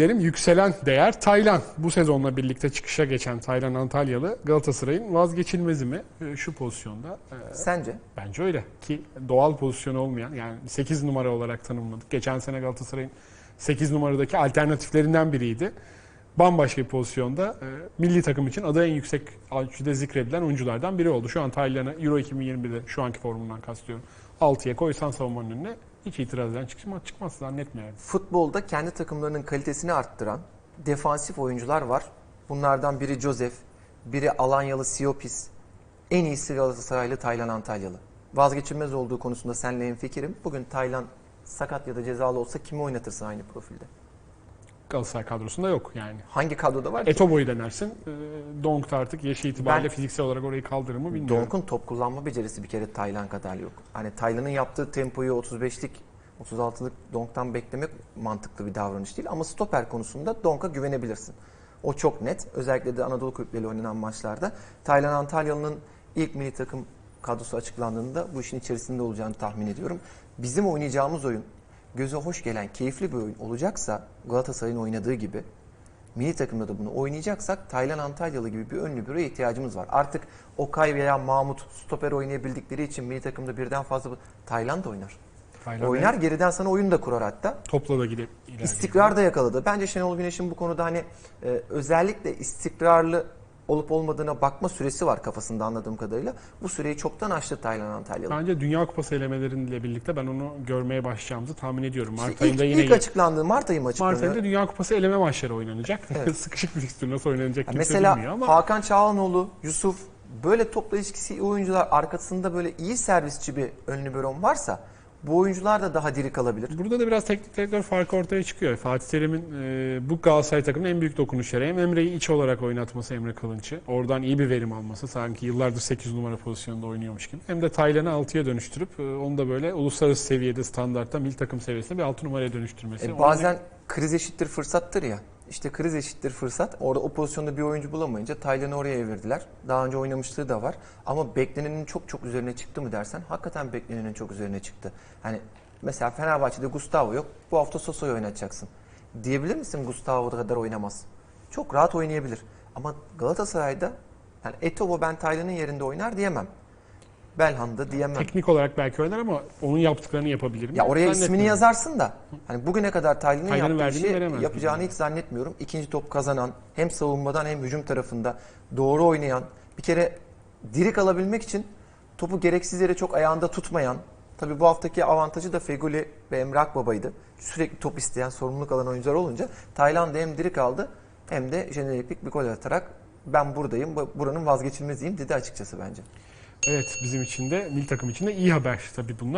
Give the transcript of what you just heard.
Derim yükselen değer Taylan. Bu sezonla birlikte çıkışa geçen Taylan Antalyalı Galatasaray'ın vazgeçilmezi mi Ee, şu pozisyonda? Ee, Sence? Bence öyle ki doğal pozisyonu olmayan yani 8 numara olarak tanımladık. Geçen sene Galatasaray'ın 8 numaradaki alternatiflerinden biriydi. Bambaşka bir pozisyonda e, milli takım için adı en yüksek ölçüde zikredilen oyunculardan biri oldu. Şu an Taylan'ı Euro 2021'de şu anki formundan kastediyorum. 6'ya koysan savunmanın önüne hiç itiraz eden çıkmaz, çıkmaz zannetmiyorum. Futbolda kendi takımlarının kalitesini arttıran defansif oyuncular var. Bunlardan biri Joseph, biri Alanyalı Siopis, en iyisi Galatasaraylı Taylan Antalyalı. Vazgeçilmez olduğu konusunda seninle hemfikirim. Bugün Taylan sakat ya da cezalı olsa kimi oynatırsın aynı profilde? Galatasaray kadrosunda yok yani. Hangi kadroda var ki? Etobo'yu denersin. E, Donk da artık yaşı itibariyle Ben- fiziksel olarak orayı kaldırır mı bilmiyorum. Donk'un top kullanma becerisi bir kere Taylan kadar yok. Hani Taylan'ın yaptığı tempoyu 35'lik 36'lık Donk'tan beklemek mantıklı bir davranış değil. Ama stoper konusunda Donk'a güvenebilirsin. O çok net. Özellikle de Anadolu kulüpleriyle oynanan maçlarda. Taylan Antalyalı'nın ilk milli takım kadrosu açıklandığında bu işin içerisinde olacağını tahmin ediyorum. Bizim oynayacağımız oyun göze hoş gelen keyifli bir oyun olacaksa Galatasaray'ın oynadığı gibi milli takımda da bunu oynayacaksak Taylan Antalyalı gibi bir ön libero ihtiyacımız var. Artık Okay veya Mahmut stoper oynayabildikleri için milli takımda birden fazla Taylan da oynar. Taylan oynar geriden sana oyun da kurar hatta. Topla da gidip. İstikrar da yakaladı. Bence Şenol Güneş'in bu konuda hani e, özellikle istikrarlı olup olmadığına bakma süresi var kafasında anladığım kadarıyla. Bu süreyi çoktan aştı Taylan Antalyalı. Bence Dünya Kupası elemeleriyle birlikte ben onu görmeye başlayacağımızı tahmin ediyorum. Mart İşte ayında ilk, yine ilk açıklandığı Mart ayı mı Mart açıklanıyor? ayında Dünya Kupası eleme maçları oynanacak. Evet. Sıkışık bir fikstür nasıl oynanacak Ya kimse Mesela bilmiyor ama Hakan Çağlanoğlu, Yusuf böyle topla ilişkisi iyi oyuncular arkasında böyle iyi servisçi bir ön liberon varsa bu oyuncular da daha diri kalabilir. burada da biraz teknik direktör farkı ortaya çıkıyor. Fatih Terim'in e, bu Galatasaray takımının en büyük dokunuşları hem Emre'yi iç olarak oynatması Emre Kılınç'ı. Oradan iyi bir verim alması. Sanki yıllardır 8 numara pozisyonunda oynuyormuş gibi. Hem de Taylan'ı 6'ya dönüştürüp e, onu da böyle uluslararası seviyede standartta milli takım seviyesinde bir 6 numaraya dönüştürmesi. E, bazen kriz eşittir fırsattır ya. İşte kriz eşittir fırsat. Orada o pozisyonda bir oyuncu bulamayınca Taylan'ı oraya evirdiler. Daha önce oynamışlığı da var. Ama beklenenin çok çok üzerine çıktı mı dersen hakikaten beklenenin çok üzerine çıktı. Hani mesela Fenerbahçe'de Gustavo yok. Bu hafta Soso'yu oynatacaksın. Diyebilir misin Gustavo kadar oynamaz? Çok rahat oynayabilir. Ama Galatasaray'da yani Etobo ben Taylan'ın yerinde oynar diyemem. Belhanda diyemem. Teknik olarak belki oynar ama onun yaptıklarını yapabilir mi? Ya oraya ismini yazarsın da hani bugüne kadar Taylan'ın yaptığı veremez yapacağını hiç zannetmiyorum. İkinci top kazanan, hem savunmadan hem hücum tarafında doğru oynayan, bir kere diri kalabilmek için topu gereksiz yere çok ayağında tutmayan, tabii bu haftaki avantajı da Feguli ve Emre Akbaba'ydı. Sürekli top isteyen, sorumluluk alan oyuncular olunca Tayland hem diri kaldı hem de jeneriklik bir gol atarak ben buradayım, bu- buranın vazgeçilmeziyim dedi açıkçası bence. Evet bizim için de milli takım için de iyi haber tabii bunlar.